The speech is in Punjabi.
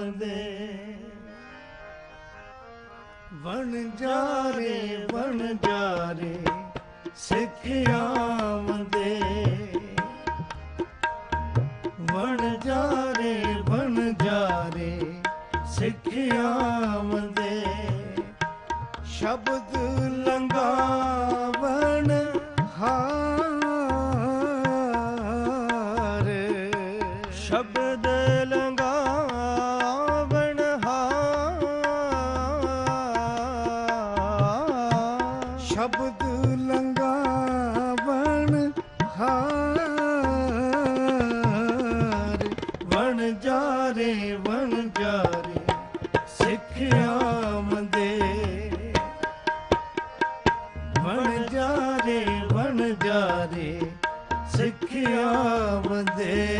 ਆਵੰਦੇ ਵਣ ਜਾਰੇ ਵਣ ਜਾਰੇ ਸਿੱਖ ਆਵੰਦੇ ਵਣ ਜਾਰੇ ਵਣ ਜਾਰੇ ਸਿੱਖ ਆਵੰਦੇ ਸ਼ਬਦ ਲੰਗਾਵਣ ਹਾਰ। ਸ਼ਬਦ ਲੰਗ ਸ਼ਬਦ ਲੰਗਾਵਣ ਹਾਰ। ਵਣ ਜਾਰੇ ਵਣ ਜਾਰੇ ਸਿੱਖਿਆ ਮੰਦੇ ਵਣ ਜਾਰੇ ਵਣ ਜਾਰੇ ਸਿੱਖਿਆ ਮੰਦੇ